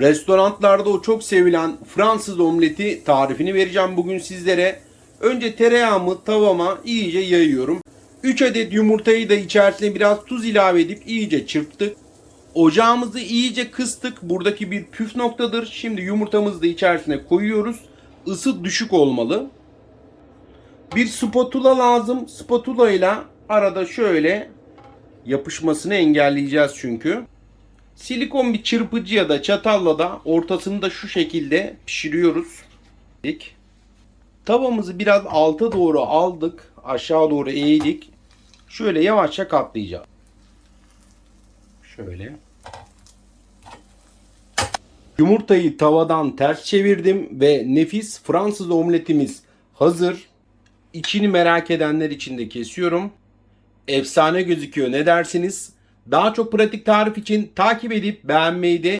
Restoranlarda o çok sevilen Fransız omleti tarifini vereceğim bugün sizlere. Önce tereyağımı tavama iyice yayıyorum. 3 adet yumurtayı da içerisine biraz tuz ilave edip iyice çırptık. Ocağımızı iyice kıstık. Buradaki bir püf noktadır. Şimdi yumurtamızı da içerisine koyuyoruz. Isı düşük olmalı. Bir spatula lazım. Spatula ile arada şöyle yapışmasını engelleyeceğiz çünkü. Silikon bir çırpıcı ya da çatalla da ortasını da şu şekilde pişiriyoruz. Tavamızı biraz alta doğru aldık. Aşağı doğru eğdik. Şöyle yavaşça katlayacağız. Şöyle. Yumurtayı tavadan ters çevirdim ve nefis Fransız omletimiz hazır. İçini merak edenler için de kesiyorum. Efsane gözüküyor ne dersiniz? Daha çok pratik tarif için takip edip beğenmeyi de